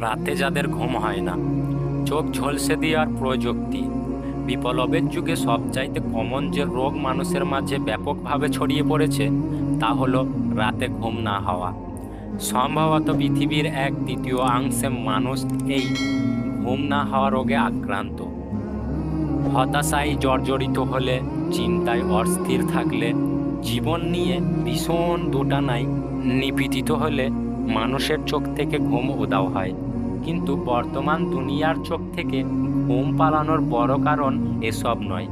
রাতে যাদের ঘুম হয় না, চোখ ঝলসে দেওয়ার প্রযুক্তি। বিপ্লবের যুগে সবচাইতে কমন যে রোগ মানুষের মাঝে ব্যাপকভাবে ছড়িয়ে পড়েছে, তা হলো রাতে ঘুম না হওয়া। সম্ভবত পৃথিবীর এক তৃতীয় অংশে মানুষ এই ঘুম না হওয়া রোগে আক্রান্ত। হতাশায় জর্জরিত হলে, চিন্তায় অস্থির থাকলে, জীবন নিয়ে ভীষণ দোটানায় নিপীড়িত হলে মানুষের চোখ থেকে ঘুম উদাও হয়। কিন্তু বর্তমান দুনিয়ার চোখ থেকে ঘুম পালানোর বড় কারণ এসব নয়।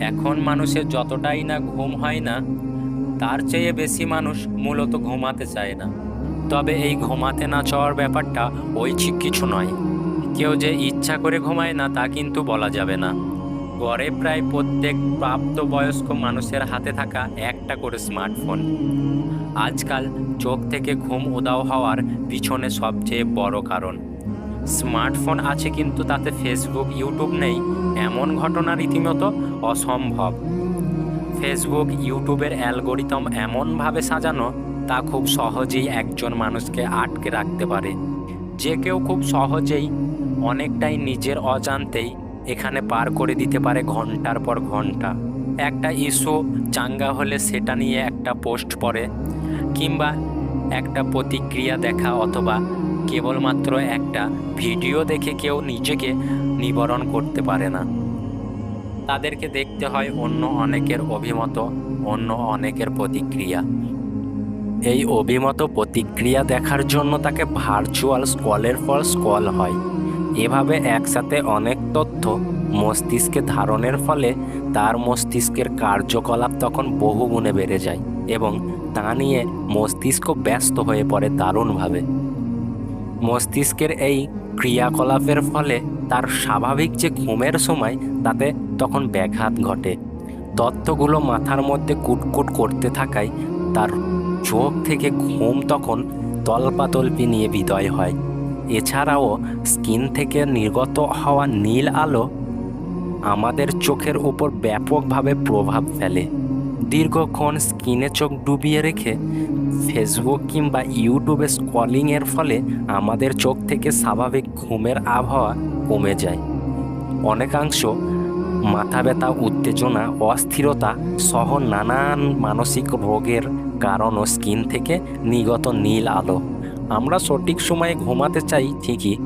এখন মানুষের যতটাই না ঘুম হয় না, তার চেয়ে বেশি মানুষ মূলত ঘুমাতে চায় না। তবে এই ঘুমাতে না চাওয়ার ব্যাপারটা ঐচ্ছিক কিছু নয়। কেউ যে ইচ্ছা করে ঘুমায় না, তা কিন্তু বলা যাবে না। গড়ে প্রায় প্রত্যেক প্রাপ্তবয়স্ক মানুষের হাতে থাকা একটা করে স্মার্টফোন। আজকাল চোখ থেকে ঘুম উদাও হওয়ার পিছনে সবচেয়ে বড় কারণ। স্মার্টফোন আছে কিন্তু তাতে ফেসবুক, ইউটিউব নেই। এমন ঘটনা রীতিমতো অসম্ভব। ফেসবুক, ইউটিউবের অ্যালগোরিদম এমনভাবে সাজানো, তা খুব সহজেই একজন মানুষকে আটকে রাখতে পারে। যে কেউ খুব সহজেই অনেকটাই নিজের অজান্তেই এখানে পার করে দিতে পারে ঘণ্টার পর ঘণ্টা। একটা ইস্যু চাঙ্গা হলে সেটা নিয়ে একটা পোস্ট পড়ে, কিংবা একটা প্রতিক্রিয়া দেখা অথবা কেবলমাত্র একটা ভিডিও দেখে কেউ নিজেকে নিবারণ করতে পারে না। তাদেরকে দেখতে হয় অন্য অনেকের অভিমত, অন্য অনেকের প্রতিক্রিয়া। এই অভিমত প্রতিক্রিয়া দেখার জন্য তাকে ভার্চুয়াল স্কলের পর স্কল হয়। এভাবে একসাথে অনেক তথ্য মস্তিষ্কে ধারণের ফলে তার মস্তিষ্কের কার্যকলাপ তখন বহু গুণে বেড়ে যায় এবং তা নিয়ে মস্তিষ্ক ব্যস্ত হয়ে পড়ে দারুণভাবে। মস্তিষ্কের এই ক্রিয়াকলাপের ফলে তার স্বাভাবিক যে ঘুমের সময় তাতে তখন ব্যাঘাত ঘটে। তথ্যগুলো মাথার মধ্যে কুটকুট করতে থাকায় তার চোখ থেকে ঘুম তখন তল্পাতল্পি নিয়ে বিদয় হয়। এছাড়াও স্কিন থেকে নির্গত হওয়া নীল আলো আমাদের চোখের উপর ব্যাপকভাবে প্রভাব ফেলে। দীর্ঘক্ষণ স্কিনে চোখ ডুবিয়ে রেখে ফেসবুক কিংবা ইউটিউবে স্কলিংয়ের ফলে আমাদের চোখ থেকে স্বাভাবিক ঘুমের আবহাওয়া কমে যায়। অনেকাংশ মাথা ব্যথা, উত্তেজনা, অস্থিরতা সহ নানান মানসিক রোগের কারণও স্কিন থেকে নিগত নীল আলো। আমরা সঠিক সময়ে ঘুমাতে চাই ঠিকই,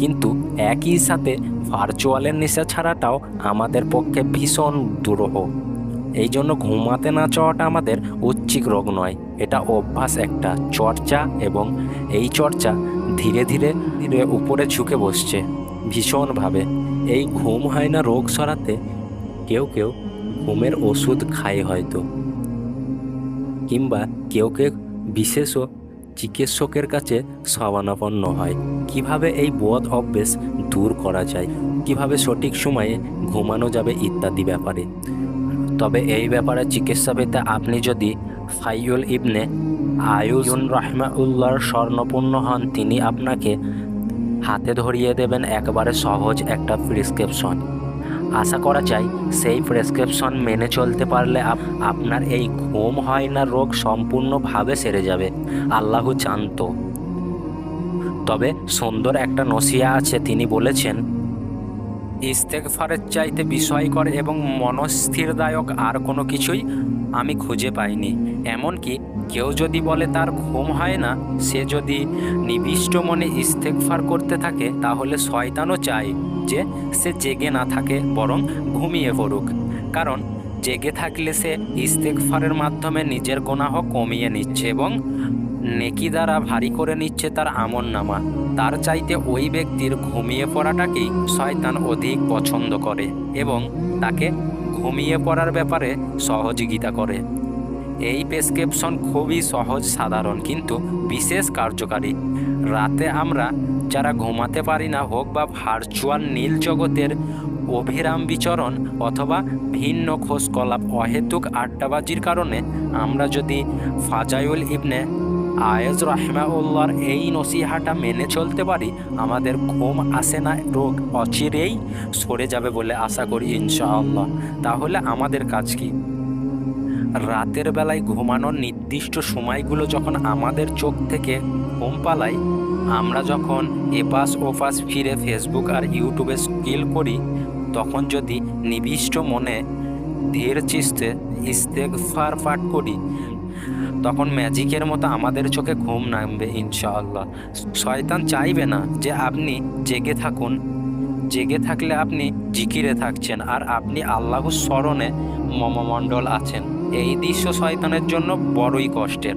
কিন্তু একই সাথে ভার্চুয়ালের নেশা ছাড়াটাও আমাদের পক্ষে ভীষণ দুরূহ। এই জন্য ঘুমাতে না চাওয়াটা আমাদের ঐচ্ছিক রোগ নয়, এটা অভ্যাস একটা চর্চা এবং এই চর্চা ধীরে ধীরে ধীরে উপরে ঝুঁকে বসছে ভীষণভাবে। এই ঘুম হয় না রোগ সরাতে কেউ কেউ ঘুমের ওষুধ খায় হয়তো, কিংবা কেউ কেউ বিশেষ চিকিৎসকের কাছে শরণাপন্ন হয়। কীভাবে এই বোধ অভ্যেস দূর করা যায়? কীভাবে সঠিক সময়ে ঘুমানো যাবে ইত্যাদি ব্যাপারে। তবে এই ব্যাপারে চিকিৎসা পেতে আপনি যদি ফাইউল ইবনে আয়ুজুন রহমাউল্লাহর স্বর্ণপূর্ণ হন, তিনি আপনাকে হাতে ধরিয়ে দেবেন একবারে সহজ একটা প্রেসক্রিপশন। আশা করা যায় সেই প্রেসক্রিপশন মেনে চলতে পারলে আপনার এই ঘুম হয় না রোগ সম্পূর্ণভাবে সেরে যাবে। আল্লাহ জানত। তবে সুন্দর একটা নসিয়া আছে, তিনি বলেছেন ইস্তেকফারের চাইতে বিষয়কর এবং মনস্থিরদায়ক আর কোনো কিছুই আমি খুঁজে পাইনি। এমনকি কেউ যদি বলে তার ঘুম হয় না, সে যদি নিবিষ্ট মনে ইস্তেকফার করতে থাকে, তাহলে শয়তানও চায় যে সে জেগে না থাকে, বরং ঘুমিয়ে পড়ুক। কারণ জেগে থাকলে সে ইস্তেকফারের মাধ্যমে নিজের গোনাহ কমিয়ে নিচ্ছে এবং নেকি দ্বারা ভারী করে নিচ্ছে তার আমন নামা। তার চাইতে ওই ব্যক্তির ঘুমিয়ে পড়াটাকেই শয়তান অধিক পছন্দ করে এবং তাকে ঘুমিয়ে পড়ার ব্যাপারে সহযোগিতা করে। এই প্রেসক্রিপশন খুবই সহজ, সাধারণ, কিন্তু বিশেষ কার্যকারী। রাতে আমরা যারা ঘুমাতে পারি না, হোক বা ভার্চুয়াল নীল জগতের অভিরাম বিচরণ অথবা ভিন্ন খোঁজকলাপ, অহেতুক আড্ডাবাজির কারণে আমরা যদি ফাজাইউল ইবনে আয়েজ রাহমাউল্লাহর এই নসিহাটা মেনে চলতে পারি, আমাদের ঘুম আসে না, রোগ অচিরেই সরে যাবে বলে আশা করি ইনশাআল্লাহ। তাহলে আমাদের কাজ কি? রাতের বেলায় ঘুমানোর নির্দিষ্ট সময়গুলো যখন আমাদের চোখ থেকে ঘুম পালায়, আমরা যখন এপাশ ওপাশ ফিরে ফেসবুক আর ইউটিউবে স্কিল করি, তখন যদি নিবিষ্ট মনে ধীর চিস্তে ইস্তেগফার পাঠ করি, তখন ম্যাজিকের মতো আমাদের চোখে ঘুম নামবে ইনশাআল্লাহ। শয়তান চাইবে না যে আপনি জেগে থাকুন, জেগে থাকলে আপনি জিকিরে থাকছেন আর আপনি আল্লাহর স্মরণে মমমণ্ডল আছেন। এই দৃশ্য শয়তানের জন্য বড়ই কষ্টের।